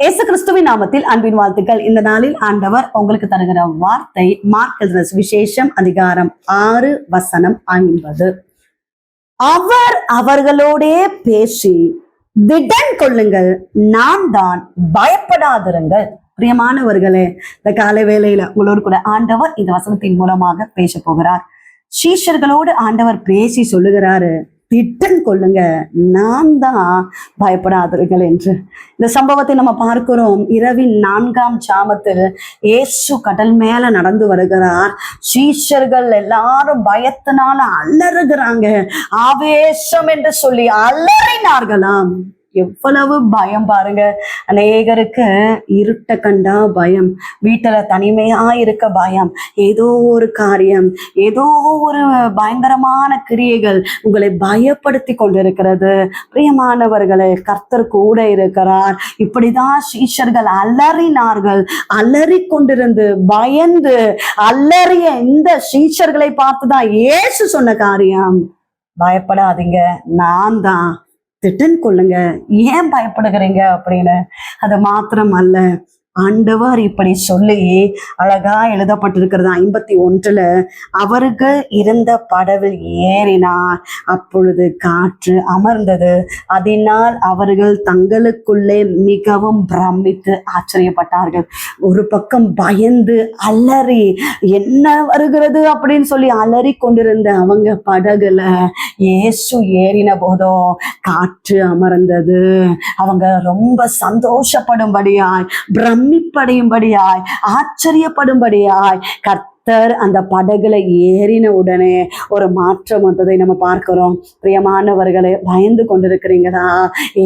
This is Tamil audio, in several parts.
இயேசு கிறிஸ்துவின் நாமத்தில் அன்பின் வாழ்த்துக்கள். இந்த நாளில் ஆண்டவர் உங்களுக்கு தருகிற வார்த்தை மார்க் விசேஷம் அதிகாரம் ஆறு வசனம் ஐம்பது. அவர் அவர்களோடே பேசி திடன் கொள்ளுங்கள் நான் தான் பயப்படாதிருங்கள். பிரியமானவர்களே இந்த காலை வேளையில உங்களோடு கூட ஆண்டவர் இந்த வசனத்தின் மூலமாக பேச போகிறார். சீஷர்களோடு ஆண்டவர் பேசி சொல்லுகிறாரு திட்டம் கொள்ளுங்க. நான் தான் பயப்படாதீர்கள் என்று. இந்த சம்பவத்தை நம்ம பார்க்கிறோம். இரவின் நான்காம் சாமத்தில் ஏசு கடல் மேல நடந்து வருகிறார். சீஷர்கள் எல்லாரும் பயத்தினால அலறுகிறாங்க. ஆவேசம் என்று சொல்லி அலறினார்களாம். எவ்வளவு பயம் பாருங்க. அநேகருக்கு இருட்ட கண்டா பயம். வீட்டுல தனிமையா இருக்க பயம். ஏதோ ஒரு காரியம் ஏதோ ஒரு பயங்கரமான கிரியைகள் உங்களை பயப்படுத்தி கொண்டிருக்கிறது. பிரியமானவர்களே கர்த்தர் கூட இருக்கிறார். இப்படிதான் சீஷர்கள் அலறினார்கள். அலறி கொண்டிருந்து பயந்து அலறிய இந்த சீஷர்களை பார்த்துதான் ஏசு சொன்ன காரியம். பயப்படாதீங்க. நான் தான் திட்டன் கொள்ளுங்க. ஏன் பயப்படுகிறீங்க அப்படின்னு. அது மாத்திரம் அல்ல ஆண்டவர் இப்படி சொல்லி அழகா எழுதப்பட்டிருக்கிறது. ஐம்பத்தி ஒன்றுல அவருக்கு இருந்த படவில் ஏறினார். அப்பொழுது காற்று அமர்ந்தது. அதனால் அவர்கள் தங்களுக்குள்ளே மிகவும் பிரமித்து ஆச்சரியப்பட்டார்கள். ஒரு பக்கம் பயந்து அலறி என்ன வருகிறது? அப்படின்னு சொல்லி அலறி கொண்டிருந்த அவங்க படகுல இயேசு ஏறின போதோ காற்று அமர்ந்தது. அவங்க ரொம்ப சந்தோஷப்படும்படியாய் பிரமிப்படையும்படியாய் ஆச்சரியப்படும்படியாய் கர்த்த கத்தர் அந்த படகுல ஏறின உடனே ஒரு மாற்றம் வந்ததை நம்ம பார்க்கிறோம். பிரியமானவர்களை பயந்து கொண்டிருக்கிறீங்களா?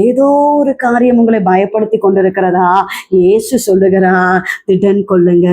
ஏதோ ஒரு காரியம் உங்களை பயப்படுத்தி கொண்டிருக்கிறதா? இயேசு சொல்லுகிறா திடன் கொள்ளுங்க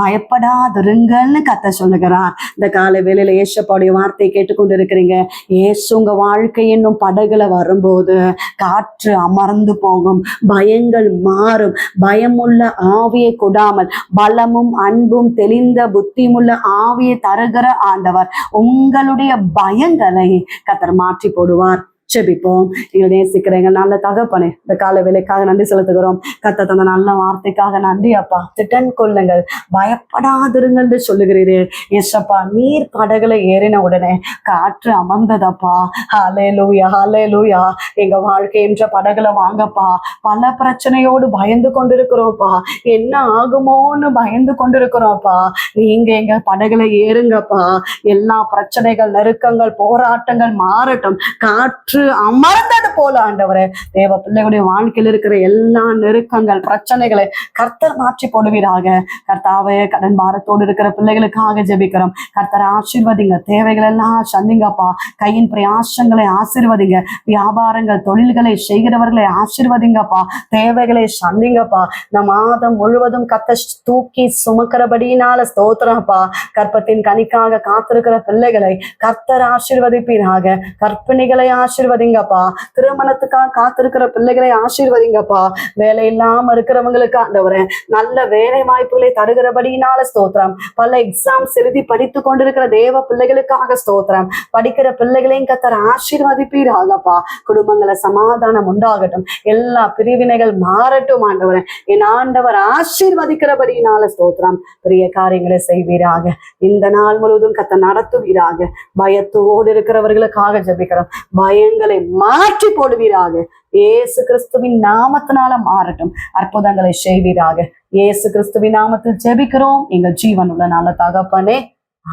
பயப்படாதிருங்கன்னு கத்த சொல்லுகிறா. இந்த காலை வேளையில ஏசப்பாவுடைய வார்த்தையை கேட்டுக்கொண்டிருக்கிறீங்க இயேசு உங்க வாழ்க்கை என்னும் படகுல வரும்போது காற்று அமர்ந்து போகும் பயங்கள் மாறும். பயமுள்ள ஆவியை கொடாமல் பலமும் அன்பும் தெளிந்த புத்தி புத்தியுமுள்ள ஆவியை தருகிற ஆண்டவர் உங்களுடைய பயங்களை கத்தர் மாற்றி போடுவார். செபிப்போம் நீங்கள் நேசிக்கிறீங்க நல்ல தகப்பனே இந்த கால வேலைக்காக நன்றி செலுத்துகிறோம். கத்த தந்த நல்ல வார்த்தைக்காக நன்றி அப்பா. திட்டன் கொள்ளுங்கள். பயப்படாதிருங்கள் என்று சொல்லுகிறீரு. எஸ்அப்பா நீர் படகுல ஏறின உடனே காற்று அமர்ந்ததப்பா. ஹாலே லூயா ஹாலே லூயா எங்க வாழ்க்கை என்ற படகுல வாங்கப்பா. பல பிரச்சனையோடு பயந்து கொண்டிருக்கிறோப்பா. என்ன ஆகுமோன்னு பயந்து கொண்டிருக்கிறோப்பா. நீங்க எங்க படகுல ஏறுங்கப்பா. எல்லா பிரச்சனைகள் நெருக்கங்கள் போராட்டங்கள் மாறட்டும். காற்று காற்று அமர்ந்தது போல ஆண்டவரே. தேவ பிள்ளைகளுடைய வாழ்க்கையில் இருக்கிற எல்லா நெருக்கங்கள் பிரச்சனைகளை கர்த்தர் மாற்றி போடுவீராக. கர்த்தாவே கடன் பாரத்தோடு இருக்கிற பிள்ளைகளுக்காக ஜெபிக்கிறோம். கர்த்தர் ஆசீர்வதிங்க. தேவைகள் எல்லாம் சந்திங்கப்பா. கையின் பிரயாசங்களை ஆசீர்வதிங்க. வியாபாரங்கள் தொழில்களை செய்கிறவர்களை ஆசீர்வதிங்கப்பா. தேவைகளை சந்திங்கப்பா. இந்த மாதம் முழுவதும் கத்த தூக்கி சுமக்கிறபடினால ஸ்தோத்திரப்பா. கற்பத்தின் கனிக்காக காத்திருக்கிற பிள்ளைகளை கர்த்தர் ஆசீர்வதிப்பீராக. கற்பிணிகளை ஆசீர்வதிங்கப்பா. திருமணத்துக்காக காத்திருக்கிற பிள்ளைகளை ஆசீர்வதிங்கப்பா. வேலை இல்லாம இருக்கிறவங்களுக்கு ஆண்டவரே நல்ல வேலை வாய்ப்புகளை தருகிறபடினால ஸ்தோத்திரம். பல எக்ஸாம்ஸ் எழுதி படித்து கொண்டிருக்கிற தேவ பிள்ளைகளுக்காக ஸ்தோத்திரம். படிக்கிற பிள்ளைகளையும் கத்தர் ஆசீர்வதிப்பீராகப்பா. குடும்பங்களை சமாதானம் உண்டாகட்டும். எல்லா பிரிவினைகள் மாறட்டும் ஆண்டவரே. என் ஆண்டவர் ஆசீர்வதிக்கிறபடினால ஸ்தோத்திரம். பெரிய காரியங்களை செய்வீராக. இந்த நாள் முழுவதும் கத்த நடத்துவீராக. பயத்தோடு இருக்கிறவர்களுக்காக ஜபிக்கிறோம். பயங்களை மாற்றி போடுவீராக. ஏசு கிறிஸ்துவின் நாமத்தினால மாறட்டும். அற்புதங்களை செய்வீராக. ஏசு கிறிஸ்துவின் நாமத்தில் ஜெபிக்கிறோம். எங்கள் ஜீவன் உள்ள நல்ல தகப்பனே.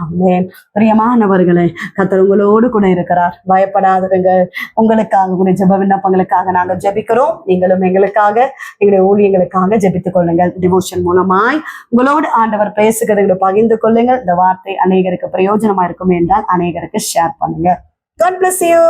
ஆமேன். பிரியமானவர்களே கத்தர் உங்களோடு கூட இருக்கிறார். பயப்படாதவங்க உங்களுக்காக கூட ஜெப விண்ணப்பங்களுக்காக நாங்கள் ஜெபிக்கிறோம். நீங்களும் எங்களுக்காக எங்களுடைய ஊழியங்களுக்காக ஜெபித்துக் கொள்ளுங்கள். டிவோஷன் மூலமாய் உங்களோடு ஆண்டவர் பேசுகிறதை பகிர்ந்து கொள்ளுங்கள். இந்த வார்த்தை அநேகருக்கு பிரயோஜனமா இருக்கும் என்றால் அநேகருக்கு ஷேர் பண்ணுங்க. God bless you.